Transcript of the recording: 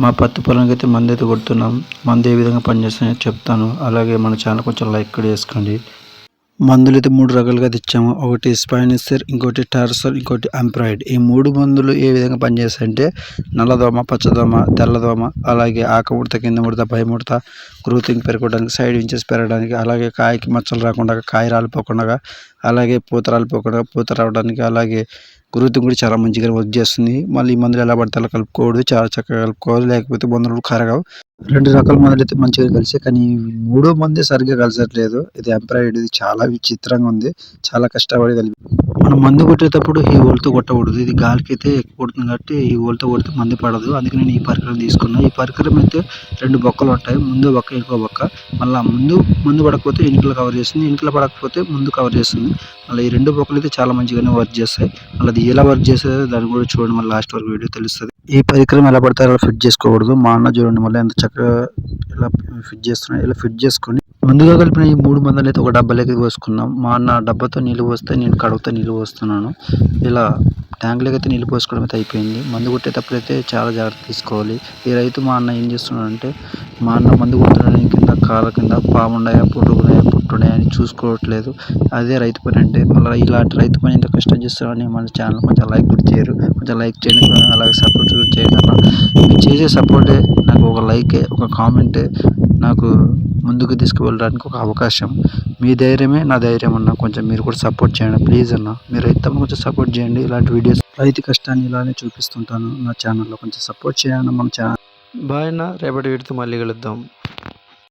మా పత్తి పొలానికి అయితే మందు అయితే కొడుతున్నాం. మందు ఏ విధంగా పనిచేస్తాయో చెప్తాను. అలాగే మన ఛానల్ కొంచెం లైక్ కూడా చేసుకోండి. మందులు అయితే మూడు రకాలుగా తెచ్చాము. ఒకటి స్పైనిసర్ ఇంకోటి టార్సర్ ఇంకోటి అంప్రాయిడ్ ఈ మూడు మందులు ఏ విధంగా పనిచేస్తాయంటే నల్లదోమ పచ్చదోమ తెల్లదోమ అలాగే ఆకముడత కింద ముడత పై ముడత గ్రోతింగ్ పెరగడానికి సైడ్ ఇంచెస్ పెరగడానికి అలాగే కాయకి మచ్చలు రాకుండా కాయ రాలిపోకుండా అలాగే పూత రాలిపోకుండా పూత రావడానికి అలాగే గ్రోతింగ్ కూడా చాలా మంచిగా వర్క్ చేస్తుంది. మళ్ళీ ఈ మందులు ఎలా పడితే అలా కలుపుకోవద్దు చాలా చక్కగా కలుపుకోవాలి. లేకపోతే మందులు కరగవు రెండు రకాల మందులు అయితే మంచిగా కలిసి కానీ మూడో మంది సరిగ్గా కలిసట్లేదు. ఇది ఎంప్రాయిడ్. ఇది చాలా విచిత్రంగా ఉంది. చాలా కష్టపడి కలిపి మనం మందు కొట్టేటప్పుడు ఈ ఓల్తో కొట్టకూడదు. ఇది గాలికైతే ఎక్కువ కొడుతుంది కాబట్టి ఈ ఓల్తో కొడితే మందు పడదు. అందుకే నేను ఈ పరికరం తీసుకున్నా. ఈ పరికరం అయితే రెండు బొక్కలు ఉంటాయి. ముందు బొక్క ఇంకో బొక్క. మళ్ళీ ముందు ముందు పడకపోతే ఇంట్లో కవర్ చేస్తుంది. ఇంట్లో పడకపోతే ముందు కవర్ చేస్తుంది. మళ్ళీ ఈ రెండు బొక్కలు అయితే చాలా మంచిగానే వర్క్ చేస్తాయి. మళ్ళీ అది ఎలా వర్క్ చేస్తుందో దాన్ని కూడా చూడండి. మళ్ళీ లాస్ట్ వరకు వీడియో తెలుస్తుంది. ఈ పరికరం ఎలా పడితే అలా ఫిట్ చేసుకోకూడదు. మా అన్న చూడండి. మళ్ళీ ఎంత చక్కగా ఇలా ఫిట్ చేస్తున్నాయి ఇలా ఫిట్ చేసుకొని ముందుగా కలిపిన ఈ మూడు మందులు అయితే ఒక డబ్బాలోకి పోసుకున్నాం. మా అన్న డబ్బాతో నీళ్ళు పోస్తే నేను కడుగుతో నీళ్ళు పోస్తున్నాను. ఇలా ట్యాంకులోకి అయితే నీళ్ళు పోసుకోవడం అయితే అయిపోయింది. మందు కొట్టేటప్పుడు అయితే చాలా జాగ్రత్త తీసుకోవాలి. ఈ రైతు మా అన్న ఏం చేస్తున్నాడంటే మా అన్న మందు కొట్టడానికి కింద కాళ్ళ కింద పాముండాయా పురుగున్నాయా పుట్టున్నాయా అని చూసుకోవట్లేదు. అదే రైతు పని అంటే మళ్ళీ ఇలాంటి రైతు పని ఎంత కష్టం చేస్తారని మన ఛానల్ కొంచెం లైక్ కూడా చేయరు. కొంచెం లైక్ చేయండి అలాగే సపోర్ట్ కూడా చేయండి. మీరు చేసే సపోర్టే నాకు ఒక లైకే ఒక కామెంటే నాకు ముందుకు తీసుకువెళ్ళడానికి ఒక అవకాశం. మీ ధైర్యమే నా ధైర్యం అన్న కొంచెం మీరు కూడా సపోర్ట్ చేయండి ప్లీజ్ అన్న. మీరు రైతమ్మ కొంచెం సపోర్ట్ చేయండి. ఇలాంటి వీడియోస్ రైతు కష్టాన్ని ఇలానే చూపిస్తుంటాను. నా ఛానల్లో కొంచెం సపోర్ట్ చేయండి మన ఛానల్. బాయ్ అన్న. రేపటి వీడితో మళ్ళీ కలుద్దాం.